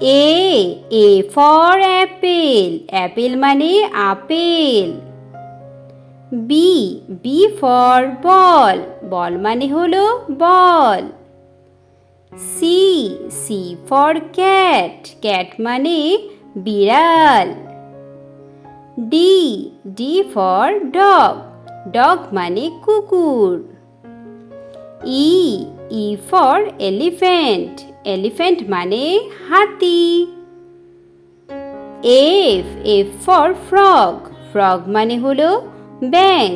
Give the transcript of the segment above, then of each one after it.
A A for apple apple মানে apple. B B for ball ball মানে হলো বল C C for cat cat মানে বিড়াল। D D for dog dog মানে কুকুর। E E for elephant elephant মানে হাতি। F F for frog frog মানে হলো ব্যাং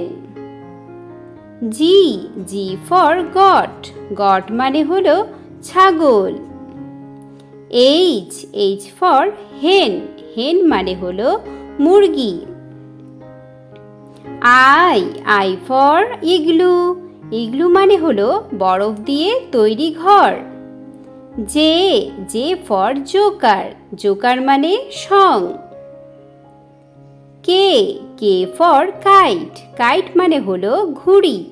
G G for goat goat মানে হলো ছাগল। এইচ এইচ ফর হেন হেন মানে হলো মুরগি। I I for igloo igloo মানে হলো বরফ দিয়ে তৈরি ঘর। J J for joker joker মানে song. K K for kite kite মানে হলো ঘুড়ি।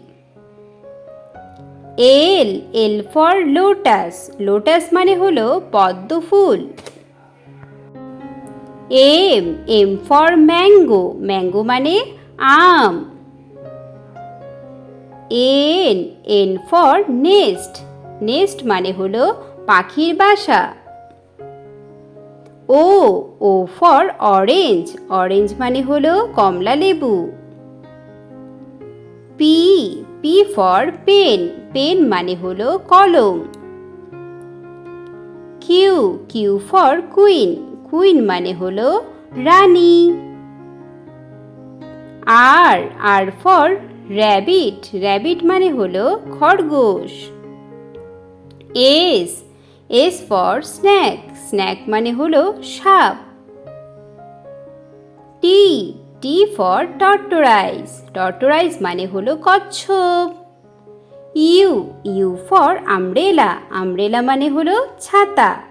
L L for lotus lotus মানে হলো পদ্ম ফুল। M M for mango mango মানে আম। N N for nest nest মানে হলো পাখির বাসা। O O for orange. Orange মানে হলো কমলা লেবু। P P for pen. Pen মানে হলো কলম। Q Q for queen. Queen মানে হলো রানী। R R for rabbit. Rabbit মানে হলো খরগোশ। S S for snake snake মানে হলো সাপ। টি টি ফর টর্টোরাইজ টর্টোরাইজ মানে হলো কচ্ছপ। U U for umbrella umbrella মানে হলো ছাতা।